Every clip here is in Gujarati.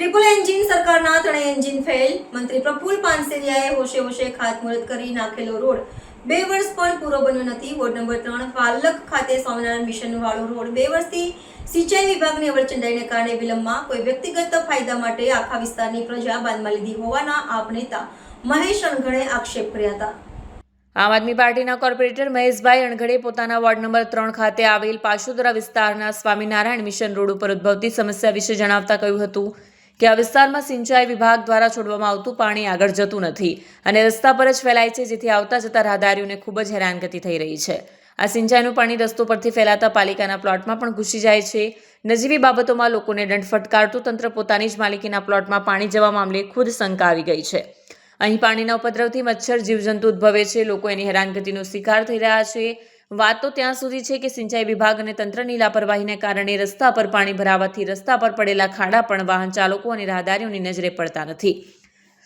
ટ્રિપલ એન્જિન સરકારના ત્રણેય એન્જિન ફેલ મંત્રી પ્રફુલ પાનસેરિયાએ હોશે હોશે ખાતમુહૂર્ત કરી નાખેલો રોડ. બે વર્ષ પણ પૂરો બન્યો નથી. વોર્ડ નંબર ત્રણ, ફાલક ખાતે સ્વામિનારાયણ મિશન વાળો રોડ. બે વર્ષથી સિંચાઈ વિભાગની અવરચંડાઈને કારણે વિલંબમાં કોઈ વ્યક્તિગત ફાયદા માટે આખા વિસ્તારની પ્રજા બાદમાં લીધી હોવાના આપ નેતા મહેશ અણઘડે આક્ષેપ કર્યા હતા. આમ આદમી પાર્ટીના કોર્પોરેટર મહેશભાઈ અણઘડે પોતાના વોર્ડ નંબર ત્રણ ખાતે આવેલ પાશુદરા વિસ્તારના સ્વામિનારાયણ મિશન રોડ ઉપર ઉદ્ભવતી સમસ્યા વિશે જણાવતા કહ્યું હતું. કે આ વિસ્તારમાં સિંચાઈ વિભાગ દ્વારા છોડવામાં આવતું પાણી આગળ જતું નથી અને રસ્તા પર જ ફેલાય છે, જેથી આવતા જતા રાહદારીઓને ખૂબ જ હેરાનગતિ થઈ રહી છે. આ સિંચાઈનું પાણી રસ્તો પરથી ફેલાતા પાલિકાના પ્લોટમાં પણ ઘૂસી જાય છે. નજીવી બાબતોમાં લોકોને દંડ ફટકારતું તંત્ર પોતાની જ માલિકીના પ્લોટમાં પાણી જવા મામલે ખુદ શંકા આવી ગઈ છે. અહીં પાણીના ઉપદ્રવથી મચ્છર, જીવજંતુ ઉદ્ભવે છે. લોકો એની હેરાનગતિનો શિકાર થઈ રહ્યા છે. વાત તો ત્યાં સુધી છે કે સિંચાઈ વિભાગ અને તંત્રની લાપરવાહીને કારણે રસ્તા પર પાણી ભરાવાથી રસ્તા પર પડેલા ખાડા પણ વાહન ચાલકો અને રાહદારીઓની નજરે પડતા નથી.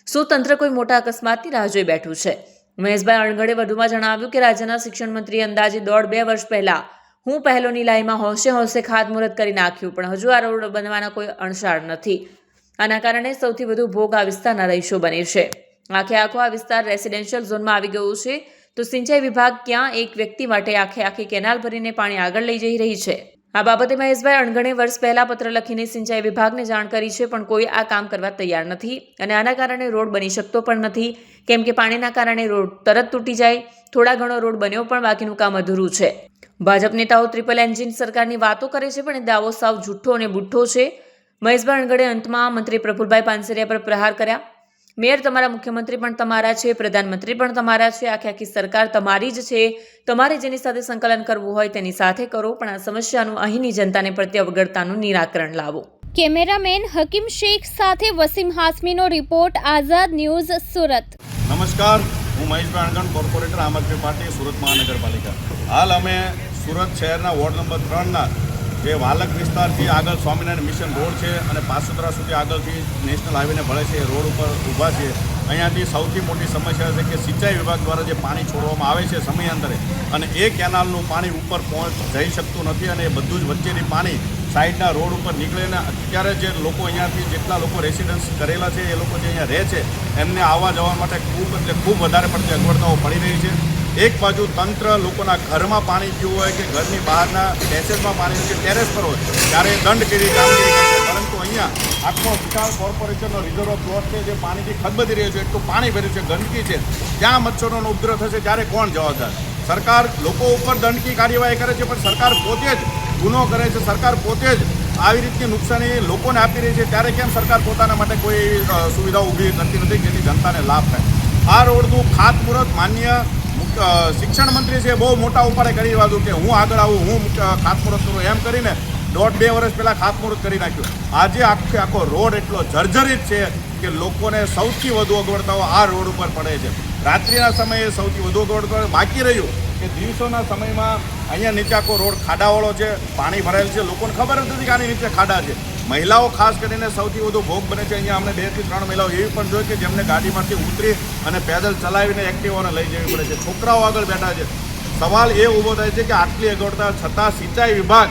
શું તંત્ર કોઈ મોટા અકસ્માતની રાહ જોઈ બેઠું છે. મહેશભાઈ અણગડે વધુમાં જણાવ્યું કે રાજ્યના શિક્ષણ મંત્રી અંદાજે દોઢ બે વર્ષ પહેલા હું પહેલોની લાઈમાં હોંશે હોંશે ખાતમુહૂર્ત કરી નાખ્યું, પણ હજુ આ રોડ બનવાના કોઈ અણસાર નથી. આના કારણે સૌથી વધુ ભોગ આ વિસ્તારના રહીશો બને છે. આખે આખો આ વિસ્તાર રેસિડેન્શિયલ ઝોનમાં આવી ગયું છે. તો સિંચાઈ વિભાગ ક્યાં એક વ્યક્તિ માટે આખે આખી કેનાલ ભરીને પાણી આગળ લઈ જઈ રહી છે? આ બાબતે મહેશભાઈ અણગણે વર્ષ પહેલા પત્ર લખીને સિંચાઈ વિભાગને જાણ કરી છે, પણ કોઈ આ કામ કરવા તૈયાર નથી અને આના કારણે રોડ બની શકતો પણ નથી. કેમ કે પાણીના કારણે રોડ તરત તૂટી જાય, થોડા ઘણો રોડ બન્યો પણ બાકીનું કામ અધૂરું છે. ભાજપ નેતાઓ ટ્રિપલ એન્જિન સરકારની વાતો કરે છે, પણ એ દાવો સાવ જુઠ્ઠો અને બુઠ્ઠો છે. મહેશભાઈ અણગડે અંતમાં મંત્રી પ્રફુલભાઈ પાનસરિયા પર પ્રહાર કર્યા. મેયર તમારા મુખ્યમંત્રી પણ તમારા છે પ્રધાનમંત્રી પણ તમારા છે આખી આખી સરકાર તમારી જ છે. તમારે જેની સાથે સંકલન કરવું હોય તેની સાથે કરો પણ આ સમસ્યાનું અહીંની જનતાને પ્રત્યે અવગણતાનું નિરાકરણ લાવો. કેમેરામેન હકીમ શેખ સાથે વસીમ હાસમીનો રિપોર્ટ આઝાદ ન્યૂઝ સુરત. નમસ્કાર હું મહેશ પ્રાણગણ કોર્પોરેટર આમ આદમી પાર્ટી સુરત મહાનગરપાલિકા. હાલ અમે સુરત શહેરના વોર્ડ નંબર ત્રણના જે વાલક વિસ્તારથી આગળ સ્વામિનારાયણ મિશન રોડ છે અને પાસુદરા સુધી આગળથી નેશનલ હાઈવેને ભળે છે, એ રોડ ઉપર ઊભા છે. અહીંયાથી સૌથી મોટી સમસ્યા છે કે સિંચાઈ વિભાગ દ્વારા જે પાણી છોડવામાં આવે છે સમયાંતરે અને એ કેનાલનું પાણી ઉપર પહોંચ જઈ શકતું નથી અને એ બધું જ વચ્ચેની પાણી સાઈડના રોડ ઉપર નીકળે અત્યારે જે લોકો અહીંયાથી જેટલા લોકો રેસિડન્સ કરેલા છે, એ લોકો જે અહીંયા રહે છે, એમને આવવા જવા માટે ખૂબ એટલે ખૂબ વધારે પડતી અગવડતાઓ પડી રહી છે. એક બાજુ તંત્ર લોકોના ઘરમાં પાણી પીવું હોય કે ઘરની બહારના પેસેજમાં પાણી કે ટેરેસ પર હોય, ત્યારે દંડ કરી કામગીરી કરશે પરંતુ અહીંયા આખો વિશાળ કોર્પોરેશનનો રિઝર્વ પ્લોટ છે, જે પાણીથી ખદબદી રહ્યો છે, એટલું પાણી ભર્યું છે, ગંદકી છે. ત્યાં મચ્છરોનો ઉપદ્રવ થશે, ત્યારે કોણ જવાબદાર? સરકાર લોકો ઉપર દંડકી કાર્યવાહી કરે છે, પણ સરકાર પોતે જ ગુનો કરે છે, સરકાર પોતે જ આવી રીતની નુકસાની લોકોને આપી રહી છે, ત્યારે કેમ સરકાર પોતાના માટે કોઈ સુવિધા ઊભી કરતી નથી, જેથી જનતાને લાભ થાય? આ રોડનું ખાતમુહૂર્ત માન્ય શિક્ષણ મંત્રી છે બહુ મોટા ઉપાડે કરી વાતું કે હું આગળ આવું, હું ખાતમુહૂર્ત કરું, એમ કરીને દોઢ બે વર્ષ પહેલાં ખાતમુહૂર્ત કરી નાખ્યું. આજે આખે આખો રોડ એટલો જર્જરિત છે કે લોકોને સૌથી વધુ અગવડતાઓ આ રોડ ઉપર પડે છે. રાત્રિના સમયે સૌથી વધુ અગવડતાઓ બાકી રહ્યું કે દિવસોના સમયમાં અહીંયા નીચે આખો રોડ ખાડાવાળો છે, પાણી ભરાયેલ છે. લોકોને ખબર જ નથી કે આની નીચે ખાડા છે. મહિલાઓ ખાસ કરીને સૌથી વધુ ભોગ બને છે. અહીંયા અમને બેથી ત્રણ મહિલાઓ એવી પણ જોઈ કે જેમને ગાડીમાંથી ઉતરી અને પેદલ ચલાવીને એક્ટિવાને લઈ જવી પડે છે. છોકરાઓ આગળ બેઠા છે. સવાલ એ ઊભો થાય છે કે આટલી અગવડતા છતાં સિંચાઈ વિભાગ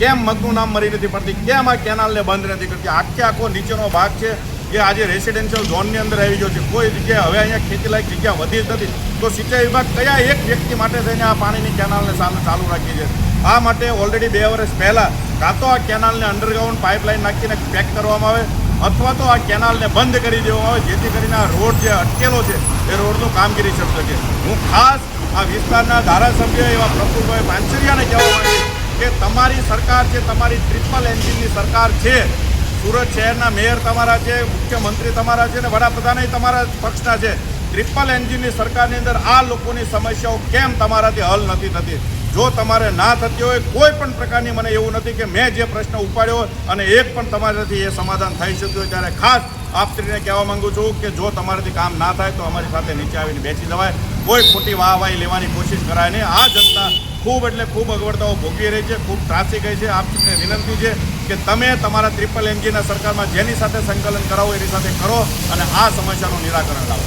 કેમ મગનું નામ મરી નથી પડતી? કેમ આ કેનાલને બંધ નથી કરતી? આખે આખો નીચેનો ભાગ છે. એ આજે રેસિડેન્શિયલ ઝોનની અંદર આવી ગયો છે. કોઈ જગ્યાએ હવે અહીંયા ખેતીલાયક જગ્યા વધી જ નથી. તો સિંચાઈ વિભાગ કયા એક વ્યક્તિ માટે થઈને આ પાણીની કેનાલને ચાલુ રાખી છે? આ માટે ઓલરેડી બે વર્ષ પહેલાં કાં તો આ કેનાલને અંડરગ્રાઉન્ડ પાઇપલાઇન નાખીને પેક કરવામાં આવે અથવા તો આ કેનાલને બંધ કરી દેવામાં આવે, જેથી કરીને આ રોડ જે અટકેલો છે, એ રોડનું કામગીરી શરૂ શકે હું ખાસ આ વિસ્તારના ધારાસભ્ય એવા પ્રફુલભાઈ પાનસરિયાને કહેવા માંગીશ કે તમારી સરકાર છે, તમારી ટ્રિપલ એન્જિનની સરકાર છે સુરત શહેરના મેયર તમારા છે, મુખ્યમંત્રી તમારા છે અને વડાપ્રધાન તમારા પક્ષના છે. ટ્રિપલ એન્જિનની સરકારની અંદર આ લોકોની સમસ્યાઓ કેમ તમારાથી હલ નથી થતી? જો તમારે ના થતી હોય, કોઈ પણ પ્રકારની મને એવું નથી કે મેં જે પ્રશ્ન ઉપાડ્યો અને એક પણ તમારાથી એ સમાધાન થઈ શક્યું હોય ત્યારે ખાસ આપશ્રીને કહેવા માંગુ છું કે જો તમારાથી કામ ના થાય તો અમારી સાથે નીચે આવીને બેસી જવાય. કોઈ ખોટી વાહવાહી લેવાની કોશિશ કરાય નહીં. આ જનતા ખૂબ એટલે ખૂબ અગવડતાઓ ભોગવી રહી છે, ખૂબ ત્રાસી ગઈ છે. આપને વિનંતી છે કે તમે તમારા ટ્રિપલ એમજીના સરકારમાં જેની સાથે સંકલન કરાવો, એની સાથે કરો અને આ સમસ્યાનું નિરાકરણ લાવો.